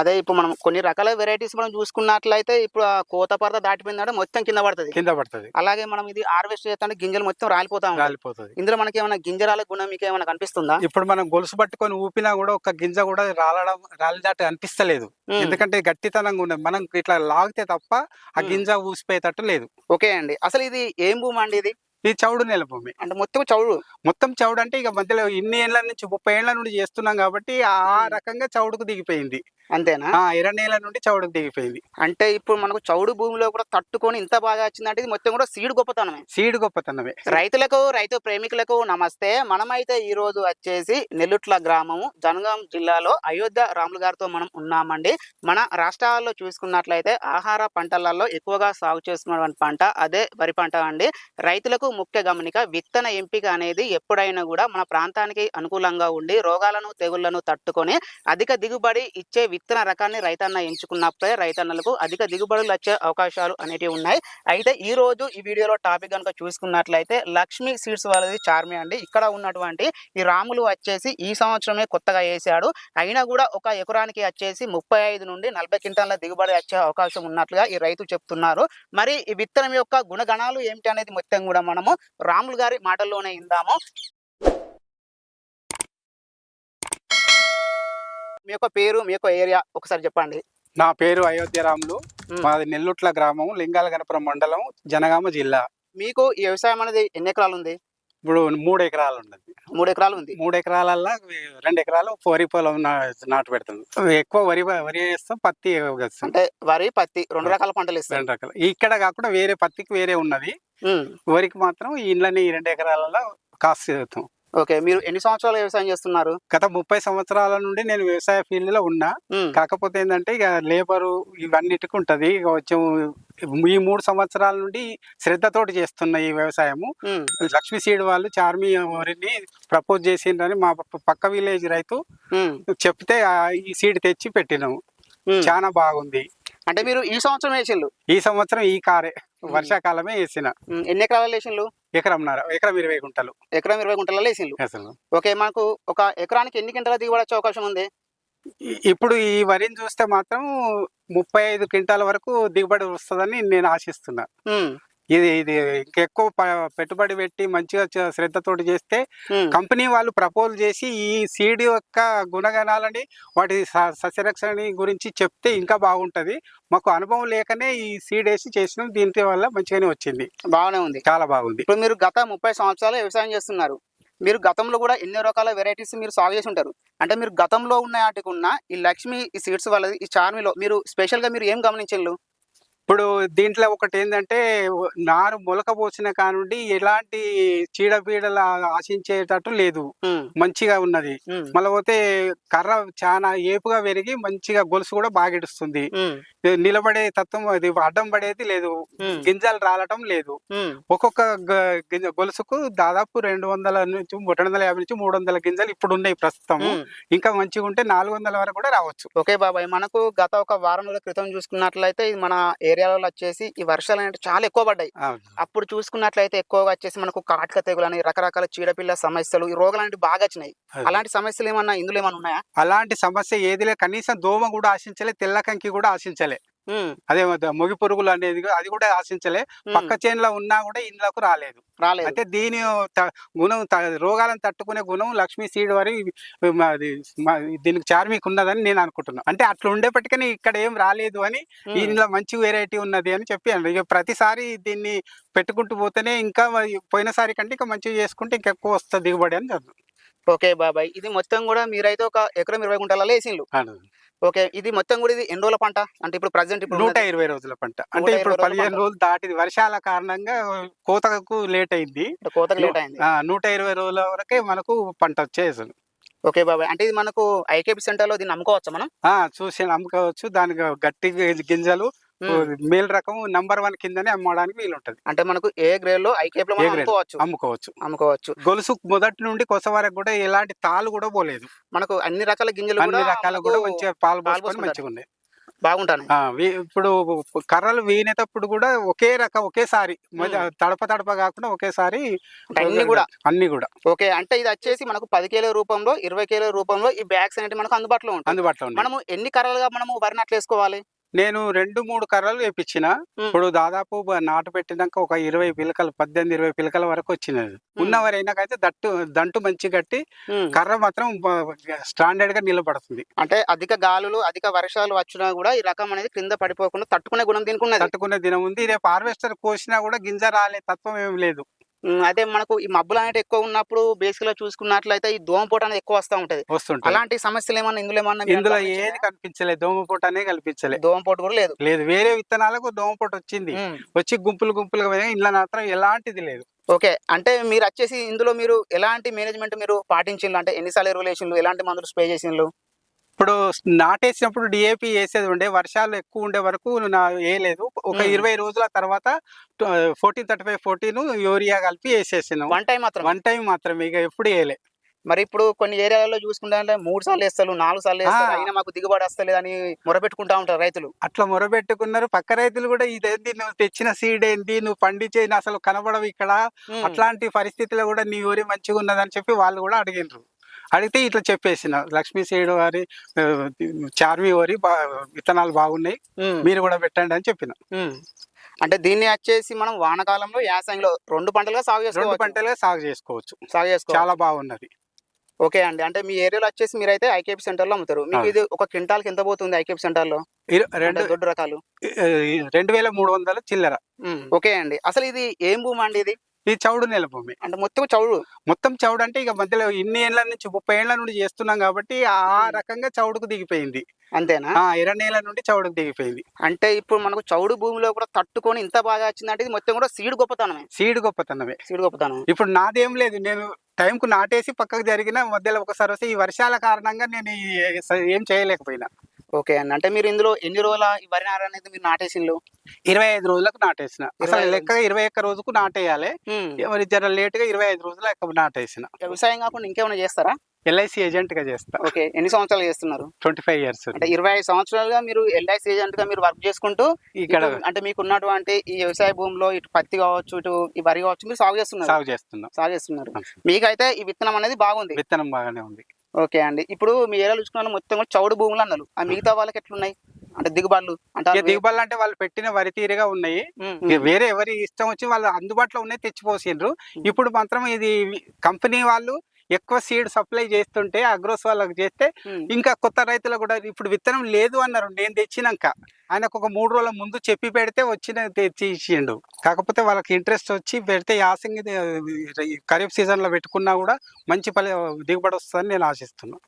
అదే ఇప్పుడు మనం కొన్ని రకాల వెరైటీస్ మనం చూసుకున్నట్లయితే ఇప్పుడు ఆ కోత పరద దాటిపోయిందంటే మొత్తం కింద పడుతుంది. కింద పడుతుంది. అలాగే మనం ఇది హార్వెస్ట్ చేస్తే గింజలు మొత్తం రాలిపోతా రాలిపోతుంది. ఇందులో మనకి ఏమైనా గింజరాల గుణం మీకు ఏమైనా కనిపిస్తుందా? ఇప్పుడు మనం గొలుసు పట్టుకొని ఊపినా కూడా ఒక గింజ కూడా రాలడం రాలినట్టు అనిపిస్తలేదు. ఎందుకంటే గట్టితనంగా ఉన్నది మనం ఇట్లా లాగితే తప్ప ఆ. గింజ ఊసిపోయేటట్టు లేదు. ఓకే అండి. అసలు ఇది ఏం భూమి అండి ఇది? ఇది చౌడు నెల భూమి. అంటే మొత్తం చౌడు. మొత్తం చౌడు అంటే ఇక మధ్యలో ఇన్ని ఏళ్ళ నుంచి ముప్పై ఏళ్ళ నుండి చేస్తున్నాం కాబట్టి ఆ. రకంగా చౌడుకు దిగిపోయింది. అంతేనా? ఎర్ర నేల నుండి చౌడుకు దిగిపోయింది. అంటే ఇప్పుడు మనకు చౌడు భూమిలో కూడా తట్టుకొని ఇంత బాగా వచ్చిందంటే ఇది మొత్తం కూడా సీడ్ గొప్పతనమే. సీడ్ గొప్పతనమే. రైతులకు రైతు ప్రేమికులకు నమస్తే. మనమైతే ఈ రోజు వచ్చేసి నెల్లుట్ల గ్రామము జనగాం జిల్లాలో అయోధ్య రాములు గారితో మనం ఉన్నామండి. మన రాష్ట్రాల్లో చూసుకున్నట్లయితే ఆహార పంటలలో ఎక్కువగా సాగు చేస్తున్నటువంటి పంట అదే వరి పంట అండి. రైతులకు ముఖ్య గమనిక విత్తన ఎంపిక అనేది ఎప్పుడైనా కూడా మన ప్రాంతానికి అనుకూలంగా ఉండి రోగాలను తెగుళ్ళను తట్టుకొని అధిక దిగుబడి ఇచ్చే విత్తన రకాన్ని రైతన్న ఎంచుకున్నప్పుడే రైతన్నలకు అధిక దిగుబడులు వచ్చే అవకాశాలు అనేటివి ఉన్నాయి. అయితే ఈ రోజు ఈ వీడియోలో టాపిక్ కనుక చూసుకున్నట్లయితే లక్ష్మీ సీడ్స్ వాళ్ళది చార్మి అండి. ఇక్కడ ఉన్నటువంటి ఈ రాములు వచ్చేసి ఈ సంవత్సరమే కొత్తగా వేసాడు. అయినా కూడా ఒక ఎకరానికి వచ్చేసి ముప్పై ఐదు నుండి నలభై క్వింటాల దిగుబడి వచ్చే అవకాశం ఉన్నట్లుగా ఈ రైతు చెప్తున్నారు. మరి ఈ విత్తనం యొక్క గుణగణాలు ఏమిటి అనేది మొత్తం కూడా మనము రాములు గారి మాటల్లోనే ఇందాము మీ యొక్క పేరు మీ యొక్క ఏరియా ఒకసారి చెప్పండి. నా పేరు అయోధ్య రాములు. మాది నెల్లుట్ల గ్రామం లింగాల గణపురం మండలం జనగామ జిల్లా. మీకు ఈ వ్యవసాయం అనేది ఎన్ని ఎకరాలు ఉంది ఇప్పుడు మూడు ఎకరాలు ఉన్నది మూడు ఎకరాలు ఉంది మూడు ఎకరాలల్లో రెండు ఎకరాలు వరి పొలం నాటు పెడుతుంది ఎక్కువ వరి వరి వేస్తాం పత్తి వేస్తాం. అంటే వరి పత్తి రెండు రకాల పంటలు ఇస్తారు రెండు రకాలు. ఇక్కడ కాకుండా వేరే పత్తికి వేరే ఉన్నది. వరికి మాత్రం ఇండ్లని ఈ రెండు ఎకరాలలో కాస్ట్ చేస్తాం ఓకే మీరు ఎన్ని సంవత్సరాలు వ్యవసాయం చేస్తున్నారు? గత ముప్పై సంవత్సరాల నుండి నేను వ్యవసాయ ఫీల్డ్లో ఉన్నా. కాకపోతే ఏంటంటే ఇక లేబరు ఇవన్నిటికి ఉంటది. కొంచెం ఈ మూడు సంవత్సరాల నుండి శ్రద్ధతోటి చేస్తున్న ఈ వ్యవసాయము. లక్ష్మీ సీడ్ వాళ్ళు చార్మి వరిని ప్రపోజ్ చేసిండ్రని మా పక్క విలేజ్ రైతు. చెప్తే ఈ సీడ్ తెచ్చి పెట్టినాము. చాలా బాగుంది. అంటే మీరు ఈ సంవత్సరం వేసిండ్రు? ఈ సంవత్సరం ఈ కారే. వర్షాకాలమే వేసిన. ఎన్ని ఎకరాలు వేసిండ్రు? ఎకరంన్నర ఎకరం ఇరవై గుంటలు. ఎకరం ఇరవై గుంటలలో వేసిండ్రు అసలు ఓకే మనకు ఒక ఎకరానికి ఎన్ని గంటల దిగుబడి వచ్చే అవకాశం ఉంది? ఇప్పుడు ఈ వరిని చూస్తే మాత్రం ముప్పై ఐదు క్వింటాల వరకు దిగుబడి వస్తుందని నేను ఆశిస్తున్నా. ఇది ఇది ఇంకెక్కువ పెట్టుబడి పెట్టి మంచిగా శ్రద్ధతోటి చేస్తే. కంపెనీ వాళ్ళు ప్రపోజ్ చేసి ఈ సీడ్ యొక్క గుణగణాలని వాటి సస్యరక్షణ గురించి చెప్తే ఇంకా బాగుంటది. మాకు అనుభవం లేకనే ఈ సీడ్ వేసి చేసినాం. దీని వల్ల మంచిగానే వచ్చింది. బాగానే ఉంది. చాలా బాగుంది. ఇప్పుడు మీరు గత ముప్పై సంవత్సరాలు వ్యవసాయం చేస్తున్నారు. మీరు గతంలో కూడా ఎన్నో రకాల వెరైటీస్ మీరు సాగు చేసి ఉంటారు? అంటే మీరు గతంలో ఉన్న వాటికి ఉన్న ఈ లక్ష్మి ఈ సీడ్స్ వాళ్ళది ఈ చార్మిలో మీరు స్పెషల్గా మీరు ఏం గమనించారు ఇప్పుడు దీంట్లో ఒకటి ఏంటంటే నారు మొలక పోసిన కానుండి ఎలాంటి చీడపీడలు ఆశించేటట్టు లేదు. మంచిగా ఉన్నది. మళ్ళీ పోతే కర్ర చాలా ఏపుగా పెరిగి మంచిగా గొలుసు కూడా బాగా ఇడుస్తుంది నిలబడే తత్వం అది అడ్డం పడేది లేదు. గింజలు రాలటం లేదు. ఒక్కొక్క గొలుసుకు దాదాపు రెండు వందల నుంచి రెండు వందల యాభై నుంచి మూడు వందల గింజలు ఇప్పుడు ఉన్నాయి ప్రస్తుతం ఇంకా మంచిగా ఉంటే నాలుగు వందల వరకు కూడా రావచ్చు. ఓకే బాబాయ్ మనకు గత ఒక వారం రోజుల క్రితం చూసుకున్నట్లయితే ఇది మన ఏరియాలో వచ్చేసి ఈ వర్షాలు అనేవి చాలా ఎక్కువ పడ్డాయి. అప్పుడు చూసుకున్నట్లయితే ఎక్కువగా వచ్చేసి మనకు కాటక తెగులు అని రకరకాల చీడపిల్ల సమస్యలు ఈ రోగాలు అనేవి బాగా వచ్చినాయి. అలాంటి సమస్యలు ఏమన్నా ఇందులో ఏమన్నా ఉన్నాయా? అలాంటి సమస్య ఏది లేదు. కనీసం దోమ కూడా ఆశించలే తెల్లకంకి కూడా ఆశించలే. అదే మొగి పురుగులు అనేది అది కూడా ఆశించలే. పక్క చేనులో ఉన్నా కూడా ఇండ్లకు రాలేదు. రాలేదు. అంటే దీని గుణం రోగాలను తట్టుకునే గుణం లక్ష్మీ సీడ్ వరి దీనికి చార్మిక్ ఉన్నదని నేను అనుకుంటున్నాను అంటే అట్లా ఉండేప్పటికీ ఇక్కడ ఏం రాలేదు అని దీనిలో మంచి వెరైటీ ఉన్నది అని చెప్పాను ఇక ప్రతిసారి దీన్ని పెట్టుకుంటూ పోతేనే ఇంకా పోయినసారి కంటే ఇంకా మంచిగా చేసుకుంటే ఇంకా ఎక్కువ వస్తుంది దిగుబడి అని చెప్తాను. ఓకే బాబాయ్. ఇది మొత్తం కూడా మీరైతే ఒక ఎకరం ఇరవై గుంటలలో వేసిండ్రు ఓకే ఇది మొత్తం కూడా ఇది ఎన్ని రోజుల పంట? అంటే ఇప్పుడు ప్రజెంట్ ఇప్పుడు నూట ఇరవై రోజుల పంట. అంటే ఇప్పుడు పదిహేను. రోజులు దాటింది. వర్షాల కారణంగా కోతకు లేట్ అయింది. కోతకు లేట్ అయింది. నూట ఇరవై రోజుల వరకే మనకు పంట వచ్చేసాను ఓకే బాబాయ్. అంటే ఇది మనకు ఐకేపీ సెంటర్లో దీన్ని అమ్ముకోవచ్చా మనం? చూసి అమ్ముకోవచ్చు దానికి గట్టి గింజలు మేల్ రకం నంబర్ వన్ కిందనే అమ్మడానికి వీలుంటది. అంటే మనకు ఏ గ్రేడ్లో ఐకేపీ లో? అమ్ముకోవచ్చు. అమ్ముకోవచ్చు. అమ్ముకోవచ్చు. గొలుసు మొదటి నుండి కొస వరకు కూడా ఎలాంటి తాలు కూడా పోలేదు. మనకు అన్ని రకాల గింజలు అన్ని రకాల కూడా మంచిగా పాలు పాలు పోసుకొని పోసుకుంటారు. మంచిగా ఉన్నాయి వీ- ఇప్పుడు కర్రలు వీనేటప్పుడు కూడా ఒకే రకం ఒకేసారి తడప తడప కాకుండా ఒకేసారి అన్ని కూడా? అన్ని కూడా. ఓకే అంటే ఇది వచ్చేసి మనకు పది కిలో రూపంలో ఇరవై కిలో రూపంలో ఈ బ్యాగ్స్ అనేవి మనకు అందుబాటులో ఉంటాయి. అందుబాటులో మనము ఎన్ని కర్రలుగా మనము వరి నాట్లు వేసుకోవాలి? నేను రెండు మూడు కర్రలు వేపించిన. ఇప్పుడు దాదాపు నాటు పెట్టినాక ఒక ఇరవై పిలకలు పద్దెనిమిది ఇరవై పిలకల వరకు వచ్చినది. ఉన్నవరైనాకైతే దట్టు దంటు మంచి కట్టి. కర్ర మాత్రం స్టాండర్డ్గా నిలబడుతుంది. అంటే అధిక గాలులు అధిక వర్షాలు వచ్చినా కూడా ఈ రకం అనేది కింద పడిపోకుండా తట్టుకునే గుణం దీనికి తట్టుకునే దినం ఉంది. రేపు హార్వెస్టర్ కోసినా కూడా గింజ రాలే తత్వం ఏం లేదు. అదే మనకు ఈ మబ్బులు అనేవి ఎక్కువ ఉన్నప్పుడు బేసిక్లో చూసుకున్నట్లయితే ఈ దోమపోట అనేది ఎక్కువ వస్తూ ఉంటది. వస్తుంటుంది. అలాంటి సమస్యలు ఏమన్నా ఇందులో ఏమన్నా ఇందులో? ఏది కనిపించలేదు. దోమపోటు అనే కనిపించలే. దోమపోట కూడా లేదు. లేదు. వేరే విత్తనాలకు దోమపోటు వచ్చింది. వచ్చి గుంపులు గుంపులుగా. ఇందులో మాత్రం ఎలాంటిది లేదు. ఓకే. అంటే మీరు వచ్చేసి ఇందులో మీరు ఎలాంటి మేనేజ్మెంట్ మీరు పాటించిండ్రు అంటే ఎన్నిసార్లు ఎరువులేసిండ్రు ఎలాంటి మందులు స్ప్రే చేసిండ్రు ఇప్పుడు నాటేసినప్పుడు డిఏపి వేసేది ఉండే వర్షాలు ఎక్కువ ఉండే వరకు నా వేయలేదు. ఒక. ఇరవై రోజుల తర్వాత fourteen thirty five fourteen urea కలిపి వేసేసాను. వన్ టైం మాత్రం వన్ టైం మాత్రమే ఇక ఎప్పుడు వేయలే. మరి ఇప్పుడు కొన్ని ఏరియాలలో చూసుకుంటే మూడు సార్లు వేస్తారు నాలుగు సార్లు వేస్తారు. అయినా మాకు దిగుబడి వస్తలేదు అని మొరపెట్టుకుంటా ఉంటారు రైతులు. అట్లా మొరబెట్టుకున్నారు. పక్క రైతులు కూడా ఇదేంది నువ్వు తెచ్చిన సీడ్ ఏంది నువ్వు పండించేది అసలు కనబడవు ఇక్కడ. అట్లాంటి పరిస్థితిలో కూడా నీ ఊరి మంచిగా ఉన్నదని చెప్పి వాళ్ళు కూడా అడిగినారు అడిగితే ఇట్లా చెప్పేసిన. లక్ష్మీ సీడ్ వారి చార్మి వరి బా విత్తనాలు బాగున్నాయి. మీరు కూడా పెట్టండి అని చెప్పిన. అంటే దీన్ని వచ్చేసి మనం వానకాలంలో యాసంగిలో రెండు పంటలుగా సాగు రెండు చేసుకోవచ్చు పంటలే సాగు చేసుకోవచ్చు. సాగు చేసుకోవాలి చాలా బాగున్నది. ఓకే అండి. అంటే మీ ఏరియాలో వచ్చేసి మీరైతే ఐకేపీ సెంటర్లో అమ్ముతారు. మీకు. ఇది ఒక క్వింటాల్కి ఎంత పోతుంది ఐకేపీ సెంటర్లో ఇరు- అంటే రెండు దొడ్డు రకాలు. రెండు వేల మూడు వందల చిల్లర. ఓకే అండి. అసలు ఇది ఏం భూమి అండి ఇది? ఇది చౌడు నెల భూమి. అంటే మొత్తం చౌడు. మొత్తం చౌడు అంటే ఇక మధ్యలో ఇన్ని ఏళ్ళ నుంచి ముప్పై ఏళ్ళ నుండి చేస్తున్నాం కాబట్టి ఆ. రకంగా చౌడుకు దిగిపోయింది. అంతేనా? ఎర్ర నేల నుండి చౌడుకు దిగిపోయింది. అంటే ఇప్పుడు మనకు చౌడు భూమిలో కూడా తట్టుకొని ఇంత బాగా వచ్చిందంటే ఇది మొత్తం కూడా సీడ్ గొప్పతనమే. సీడ్ గొప్పతనమే. సీడ్ గొప్పతనం. ఇప్పుడు నాదేం లేదు. నేను టైంకు నాటేసి పక్కకు జరిగిన మధ్యలో ఒకసారి వస్తే ఈ వర్షాల కారణంగా నేను ఏం చేయలేకపోయినా. ఓకే అండి. అంటే మీరు ఇందులో ఎన్ని రోజుల ఈ వరి నార అనేది మీరు నాటేసిండ్రు? ఇరవై ఐదు రోజులకు నాటేసిన. అసలు ఐదు లెక్కగా ఇరవై ఒక్క రోజుకు నాటేయాలి. జర లేట్గా ఇరవై ఐదు రోజులు నాటేసిన. వ్యవసాయం కాకుండా ఇంకేమైనా చేస్తారా? ఎల్ఐసి ఏజెంట్గా చేస్తా. ఓకే. ఎన్ని సంవత్సరాలు చేస్తున్నారు? ట్వంటీ ఫైవ్ ఇయర్స్ అంటే ఇరవై ఐదు సంవత్సరాలుగా మీరు ఎల్ఐసి ఏజెంట్గా మీరు వర్క్ చేసుకుంటూ ఇక్కడ అంటే మీకు ఉన్నటువంటి ఈ వ్యవసాయ భూమిలో ఇటు పత్తి కావచ్చు ఇటు ఈ వరి కావచ్చు మీరు సాగు చేస్తున్నారు. సాగు చేస్తున్నాం. సాగు చేస్తున్నారు. మీకైతే ఈ విత్తనం అనేది బాగుంది. విత్తనం బాగానే ఉంది. ఓకే అండి. ఇప్పుడు మీ ఏరియాలో చూసుకున్న వాళ్ళు మొత్తం కూడా చౌడు భూములు అన్నారు. ఆ మిగతా వాళ్ళకి ఎట్లున్నాయి? అంటే దిగుబడులు అంటే దిగుబడులు అంటే వాళ్ళు పెట్టిన వరి తీరుగా ఉన్నాయి. వేరే ఎవరి ఇష్టం వచ్చి వాళ్ళు అందుబాటులో ఉన్నాయి తెచ్చిపోసిండ్రు ఇప్పుడు మాత్రం ఇది కంపెనీ వాళ్ళు ఎక్కువ సీడ్ సప్లై చేస్తుంటే అగ్రోస్ వాళ్ళకి చేస్తే. ఇంకా కొత్త రైతులు కూడా ఇప్పుడు విత్తనం లేదు అన్నారు. నేను తెచ్చినాక ఆయనకు ఒక మూడు రోజుల ముందు చెప్పి పెడితే వచ్చిన తెచ్చి ఇచ్చిండు. కాకపోతే వాళ్ళకి ఇంట్రెస్ట్ వచ్చి పెడితే యాసంగి ఖరీఫ్ సీజన్లో పెట్టుకున్నా కూడా మంచి ఫలి దిగుబడి వస్తుందని నేను ఆశిస్తున్నాను